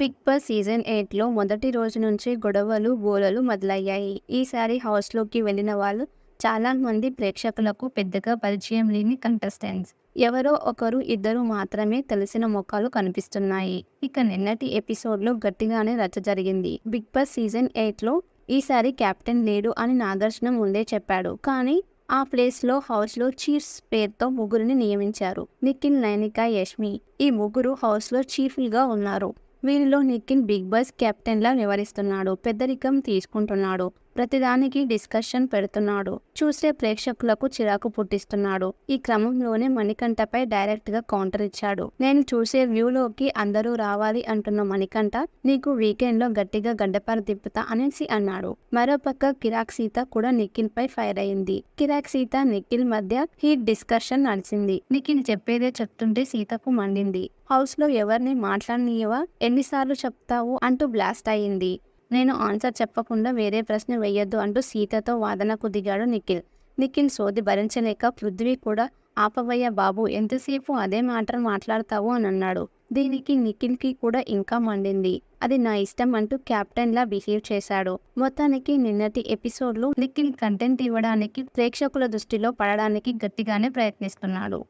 Big boss season ఎయిట్లో మొదటి రోజు నుంచి గొడవలు గోలలు మొదలయ్యాయి. ఈసారి హౌస్లోకి వెళ్ళిన వాళ్ళు చాలామంది ప్రేక్షకులకు పెద్దగా పరిచయం లేని కంటెస్టెంట్స్. ఎవరో ఒకరు ఇద్దరు మాత్రమే తెలిసిన ముఖాలు కనిపిస్తున్నాయి. ఇక నిన్నటి ఎపిసోడ్లో గట్టిగానే రచ్చ జరిగింది. బిగ్ బాస్ సీజన్ ఎయిట్లో ఈసారి కెప్టెన్ లేడు అని నాదర్శనం ముందే చెప్పాడు. కానీ ఆ ప్లేస్లో హౌస్లో చీఫ్స్ పేరుతో ముగ్గురిని నియమించారు. నిఖిల్ నైనిక యష్మి ఈ ముగ్గురు హౌస్లో చీఫ్లుగా ఉన్నారు. వీరిలో నికిన్ బిగ్ బాస్ కెప్టెన్లా వ్యవహరిస్తున్నాడు పెద్దరికం తీసుకుంటున్నాడు. ప్రతిదానికి డిస్కషన్ పెడుతున్నాడు. చూసే ప్రేక్షకులకు చిరాకు పుట్టిస్తున్నాడు. ఈ క్రమంలోనే మణికంఠపై డైరెక్ట్గా కౌంటర్ ఇచ్చాడు. నేను చూసే వ్యూలోకి అందరూ రావాలి అంటున్న మణికంఠ నీకు వీకెండ్లో గట్టిగా గడ్డపార తిప్పుతా అనేసి అన్నాడు. మరోపక్క కిరాక్ సీత కూడా నిఖిల్ పై ఫైర్ అయింది. కిరాక్ సీత నిఖిల్ మధ్య హీట్ డిస్కషన్ నడిచింది. నిఖిల్ చెప్పేదే చెప్తుంటే సీతకు మండింది. హౌస్లో ఎవరిని మాట్లాడనీయవా? ఎన్నిసార్లు చెప్తావు? అంటూ బ్లాస్ట్ అయ్యింది నేను ఆన్సర్ చెప్పకుండా వేరే ప్రశ్న వేయొద్దు అంటూ సీతతో వాదనకు దిగాడు నిఖిల్. నిఖిల్ సోది భరించలేక పృథ్వీ కూడా ఆపవయ్య బాబు ఎంతసేపు అదే మాట మాట్లాడతావు అని అన్నాడు. దీనికి నిఖిల్కి కూడా ఇంకా మండింది. అది నా ఇష్టం అంటూ కెప్టెన్ లా బిహేవ్ చేశాడు. మొత్తానికి నిన్నటి ఎపిసోడ్లో నిఖిల్ కంటెంట్ ఇవ్వడానికి ప్రేక్షకుల దృష్టిలో పడడానికి గట్టిగానే ప్రయత్నిస్తున్నాడు.